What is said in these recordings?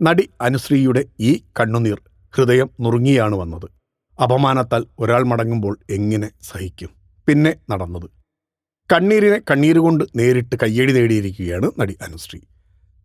നടി അനുശ്രീയുടെ ഈ കണ്ണുനീർ ഹൃദയം നുറുങ്ങിയാണ് വന്നത്. അപമാനത്താൽ ഒരാൾ മടങ്ങുമ്പോൾ എങ്ങനെ സഹിക്കും? പിന്നെ നടന്നത്. കണ്ണീരിനെ കണ്ണീരുകൊണ്ട് നേരിട്ട് കയ്യടി നേടിയിരിക്കുകയാണ് നടി അനുശ്രീ.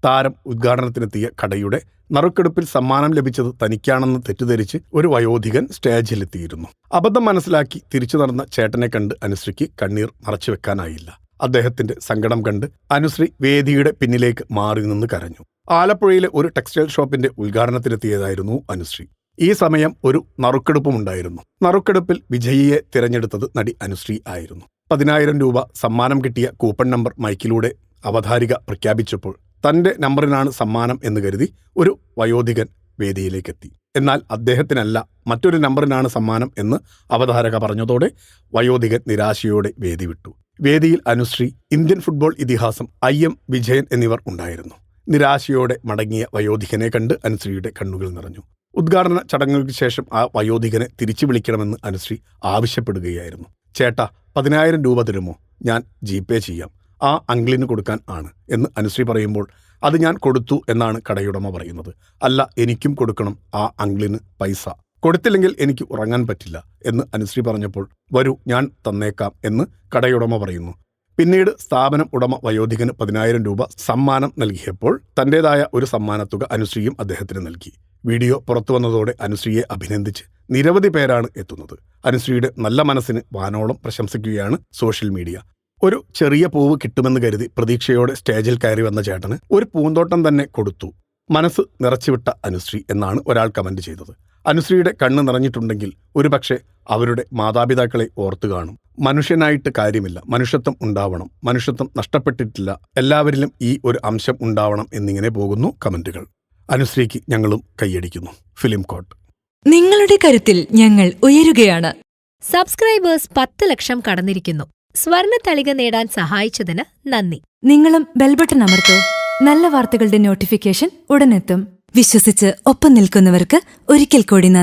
താരം ഉദ്ഘാടനത്തിനെത്തിയ കടയുടെ നറുക്കെടുപ്പിൽ സമ്മാനം ലഭിച്ചത് തനിക്കാണെന്ന് തെറ്റിദ്ധരിച്ച് ഒരു വയോധികൻ സ്റ്റേജിലെത്തിയിരുന്നു. അബദ്ധം മനസ്സിലാക്കി തിരിച്ചു നടന്ന ചേട്ടനെ കണ്ട് അനുശ്രീക്ക് കണ്ണീർ മറച്ചുവെക്കാനായില്ല. അദ്ദേഹത്തിന്റെ സങ്കടം കണ്ട് അനുശ്രീ വേദിയുടെ പിന്നിലേക്ക് മാറി നിന്ന് കരഞ്ഞു. ആലപ്പുഴയിലെ ഒരു ടെക്സ്റ്റൈൽ ഷോപ്പിന്റെ ഉദ്ഘാടനത്തിനെത്തിയതായിരുന്നു അനുശ്രീ. ഈ സമയം ഒരു നറുക്കെടുപ്പുമുണ്ടായിരുന്നു. നറുക്കെടുപ്പിൽ വിജയിയെ തിരഞ്ഞെടുത്തത് നടി അനുശ്രീ ആയിരുന്നു. പതിനായിരം രൂപ സമ്മാനം കിട്ടിയ കൂപ്പൺ നമ്പർ മൈക്കിലൂടെ അവതാരിക പ്രഖ്യാപിച്ചപ്പോൾ തന്റെ നമ്പറിനാണ് സമ്മാനം എന്ന് കരുതി ഒരു വയോധികൻ വേദിയിലേക്കെത്തി. എന്നാൽ അദ്ദേഹത്തിനല്ല മറ്റൊരു നമ്പറിനാണ് സമ്മാനം എന്ന് അവതാരക പറഞ്ഞതോടെ വയോധികൻ നിരാശയോടെ വേദി വിട്ടു. വേദിയിൽ അനുശ്രീ ഇന്ത്യൻ ഫുട്ബോൾ ഇതിഹാസം ഐ എം വിജയൻ എന്നിവർ ഉണ്ടായിരുന്നു. നിരാശയോടെ മടങ്ങിയ വയോധികനെ കണ്ട് അനുശ്രീയുടെ കണ്ണുകൾ നിറഞ്ഞു. ഉദ്ഘാടന ചടങ്ങുകൾക്ക് ശേഷം ആ വയോധികനെ തിരിച്ചു വിളിക്കണമെന്ന് അനുശ്രീ ആവശ്യപ്പെടുകയായിരുന്നു. ചേട്ടാ പതിനായിരം രൂപ തരുമോ? ഞാൻ ജി പേ ചെയ്യാം. ആ അങ്കിളിന് കൊടുക്കാൻ ആണ് എന്ന് അനുശ്രീ പറയുമ്പോൾ അത് ഞാൻ കൊടുത്തു എന്നാണ് കടയുടമ പറയുന്നത്. അല്ല എനിക്കും കൊടുക്കണം. ആ അങ്കിളിന് പൈസ. കൊടുത്തില്ലെങ്കിൽ എനിക്ക് ഉറങ്ങാൻ പറ്റില്ല എന്ന് അനുശ്രീ പറഞ്ഞപ്പോൾ വരൂ ഞാൻ തന്നേക്കാം എന്ന് കടയുടമ പറയുന്നു. പിന്നീട് സ്ഥാപനം ഉടമ വയോധികന് പതിനായിരം രൂപ സമ്മാനം നൽകിയപ്പോൾ തന്റേതായ ഒരു സമ്മാനത്തുക അനുശ്രീയും അദ്ദേഹത്തിന് നൽകി. വീഡിയോ പുറത്തു വന്നതോടെ അനുശ്രീയെ അഭിനന്ദിച്ച് നിരവധി പേരാണ് എത്തുന്നത്. അനുശ്രീയുടെ നല്ല മനസ്സിന് വാനോളം പ്രശംസിക്കുകയാണ് സോഷ്യൽ മീഡിയ. ഒരു ചെറിയ പൂവ് കിട്ടുമെന്ന് കരുതി പ്രതീക്ഷയോടെ സ്റ്റേജിൽ കയറി വന്ന ചേട്ടന് ഒരു പൂന്തോട്ടം തന്നെ കൊടുത്തു. മനസ്സ് നിറച്ചുവിട്ട അനുശ്രീ എന്നാണ് ഒരാൾ കമന്റ് ചെയ്തത്. അനുശ്രീയുടെ കണ്ണ് നിറഞ്ഞിട്ടുണ്ടെങ്കിൽ ഒരുപക്ഷെ അവരുടെ മാതാപിതാക്കളെ ഓർത്തു കാണും. മനുഷ്യനായിട്ട് കാര്യമില്ല. മനുഷ്യത്വം ഉണ്ടാവണം. മനുഷ്യത്വം നഷ്ടപ്പെട്ടിട്ടില്ല. എല്ലാവരിലും ഈ ഒരു അംശം ഉണ്ടാവണം എന്നിങ്ങനെ പോകുന്നു കമന്റുകൾ. അനുശ്രീക്ക് ഞങ്ങളും കൈയടിക്കുന്നു. ഫിലിം കോട്ട്. നിങ്ങളുടെ കരുത്തിൽ ഞങ്ങൾ ഉയരുകയാണ്. സബ്സ്ക്രൈബേഴ്സ് പത്ത് ലക്ഷം കടന്നിരിക്കുന്നു. സ്വർണ തളിക നേടാൻ സഹായിച്ചതിന് നന്ദി. നിങ്ങളും ബെൽബട്ടൺ അമർത്തോ. നല്ല വാർത്തകളുടെ നോട്ടിഫിക്കേഷൻ ഉടനെത്തും. വിശ്വസിച്ച് ഒപ്പം നിൽക്കുന്നവർക്ക് ഒരിക്കൽ കൂടി നന്ദി.